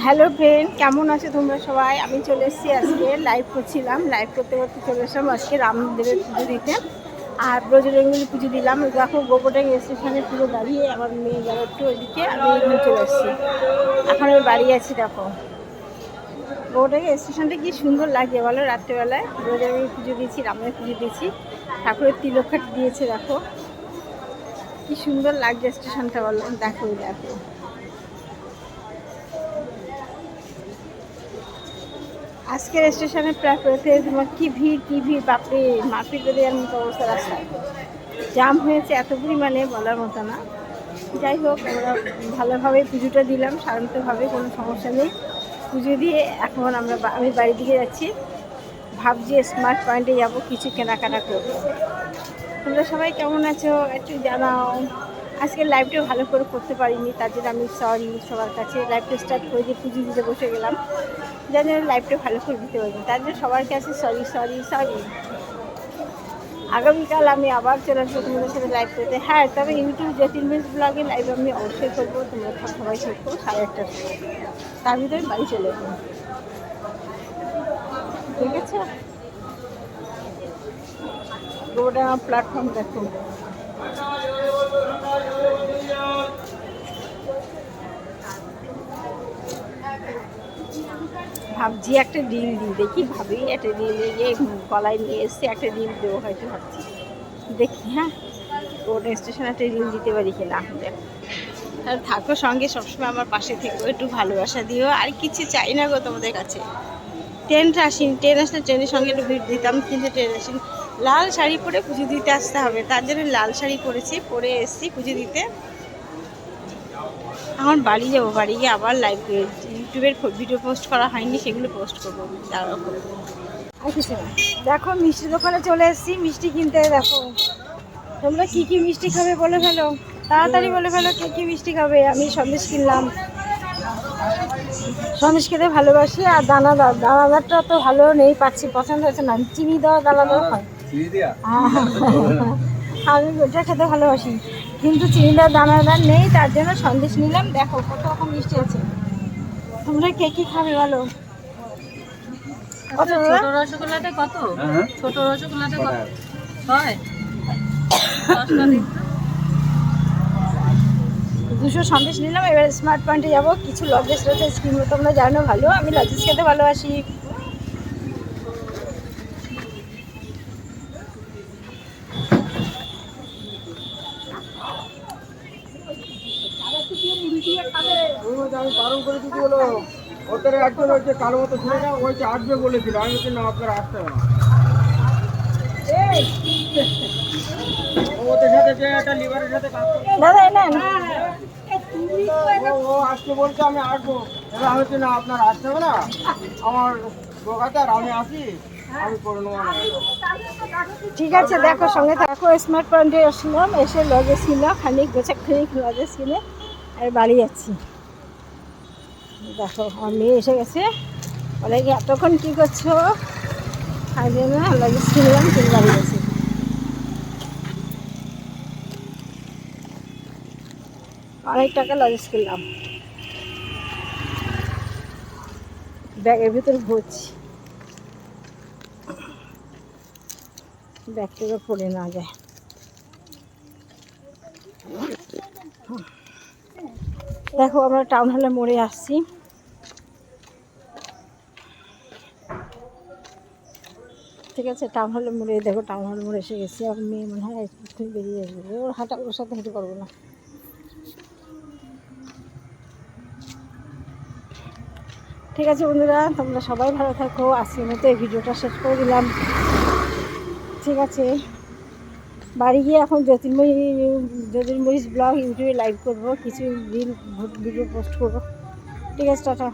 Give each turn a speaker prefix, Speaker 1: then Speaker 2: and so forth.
Speaker 1: Hello friend, কেমন আছো তোমরা সবাই? আমি চলে এসেছি আজকে লাইভ করছিলাম। লাইভ করতে করতে চলে এসলাম আজকে রামদেবের পুজো দিতে। আর ব্রজরঙ্গলি পুজো দিলাম। দেখো, গোবরডাঙ্গ স্টেশনে পুরো দাঁড়িয়ে আমার মেয়ে গেল একটু ওইদিকে, আমি এখানে চলে এসেছি। এখন আমি বাড়ি আছি, দেখো। গোবরডাঙ্গ স্টেশনটা কি সুন্দর লাগে বলো? রাত্রেবেলায় ব্রজরঙ্গলি পুজো দিয়েছি, রামের পুজো দিয়েছি। ঠাকুরের তিলক্ষাট দিয়েছে, দেখো। কি সুন্দর লাগছে স্টেশনটা বলো? দেখো দেখো। আজকের স্টেশনে প্রায় কি ভিড় কি ভিড়, বাপরে, মারপিট করে দেওয়ার মতো অবস্থা রাস্তায়। জাম হয়েছে এত পরিমাণে বলার মতো না। যাই হোক, আমরা ভালোভাবে পুজোটা দিলাম, শান্তভাবে, কোনো সমস্যা নেই। পুজো দিয়ে এখন আমরা আমি বাড়ির দিকে যাচ্ছি। ভাবছি স্মার্ট পয়েন্টে যাব, কিছু কেনাকাটা করব। তোমরা সবাই কেমন আছো? একটু জানাও। আজকে লাইভটা ভালো করে করতে পারিনি, তার জন্য আমি সরি সবার কাছে। লাইভটা স্টার্ট করে দিয়ে পুজো দিতে বসে গেলাম। যেন লাইভটা ভালো করে দিতে পারিনি, তার জন্য সবার কাছে সরি সরি সরি আগামীকাল আমি আবার চলে আসব তোমাদের সাথে লাইভ করতে। হ্যাঁ তবে ইউটিউব জ্যোতির্মিস ব্লগে লাইভ আমি অবশ্যই করব, তোমরা সব সবাই শিখব সাড়ে আটটার তার ভিতরে বাড়ি চলে যাব। ঠিক আছে? গোটা প্ল্যাটফর্ম দেখো। ভাবছি, একটা ডিল দিই, দেখি ভাবি, একটা ডিল দিয়ে গলায় নিয়ে এসে একটা ডিল দেবো হয়তো ভাবছি। দেখি হ্যাঁ রোড স্টেশনে একটা ডিল দিতে পারি কিনা আর থাকো সঙ্গে, সবসময় আমার পাশে থেকো, একটু ভালোবাসা দিও। আর কিছু চাই না গো তোমাদের কাছে। ট্রেনটা আসিনি, ট্রেন আসলে ট্রেনের সঙ্গে একটু ভিড় দিতাম, কিন্তু ট্রেন আসিনি। লাল শাড়ি পরে পুজো দিতে আসতে হবে, তার জন্য লাল শাড়ি পরেছি, পরে এসেছি পুজো দিতে। আমার বাড়ি যাব, বাড়ি গিয়ে আবার লাইভ ইউটিউবের ভিডিও পোস্ট করা হয়নি সেগুলো পোস্ট করব আর কিছু না দেখো মিষ্টি দোকানে চলে এসেছি মিষ্টি কিনতে দেখো। তোমরা কি কি মিষ্টি খাবে বলে ফেলো? তাড়াতাড়ি বলে ফেলো কি কি মিষ্টি খাবে। আমি সন্দেশ কিনলাম। সন্দেশ খেতে ভালোবাসি আর দানাদার দানাদারটা তো ভালো নেই পাচ্ছি পছন্দ হয়েছে না। চিনি দেওয়া দানাদার হয়। আমি ওটা খেতে ভালোবাসি। কিন্তু চিনি চিনিদার দানাদার নেই তার জন্য সন্দেশ নিলাম। দেখো কত রকম মিষ্টি আছে। তোমরা কে কি খাবে বলো? কত?
Speaker 2: ছোট রসগোল্লাটা কত? ছোট। হয় দশটা দিন। তো।
Speaker 1: দুশো সন্দেশ নিলাম এবার স্মার্ট পয়েন্টে যাব। কিছু লজেস রয়েছে স্কিম তোমরা জানো ভালো। আমি লজেস খেতে ভালোবাসি।
Speaker 3: ওদের বলছি না আপনারা আসতে হবে ও যে বলছে আমি আসব আমি আপনার আসতে হবে না আমার দোকানদার আমি আসি
Speaker 1: ঠিক আছে, দেখো সঙ্গে থাকো। স্মার্ট পয়েন্টে আসলাম, এসে লজেস কিনলাম খানিক গোছা খানিক লজেস কিনে। আর বাড়ি যাচ্ছি। দেখো, আমার মেয়ে এসে গেছে। বলে কি এতক্ষণ কী করছ? তাই জন্য লজেস কিনলাম কিনে বাড়ি গেছি। অনেক টাকা লজেস কিনলাম ব্যাগের ভিতরে ভরছি। ব্যাগটাকে পড়ে না যায়। দেখো, আমরা টাউন হলে মোড়ে আসছি। ঠিক আছে টাউন হলে মোড়ে দেখো টাউন হলে মোড়ে এসে গেছি। আর মেয়ে মনে হয় এক্ষুনি বেরিয়ে আসবে। ওর হাঁটা, ওর সাথে হেঁটে পারব না। ঠিক আছে, বন্ধুরা, তোমরা সবাই ভালো থাকো। আজকের মতো এই ভিডিওটা শেষ করে দিলাম। ঠিক আছে। বাড়ি গিয়ে এখন জ্যোতির্ময়ী জ্যোতির্ময়ী ব্লগ ইউটিউবে লাইভ করব, কিছু রিল ভিডিও পোস্ট করব। ঠিক আছে, টাটা।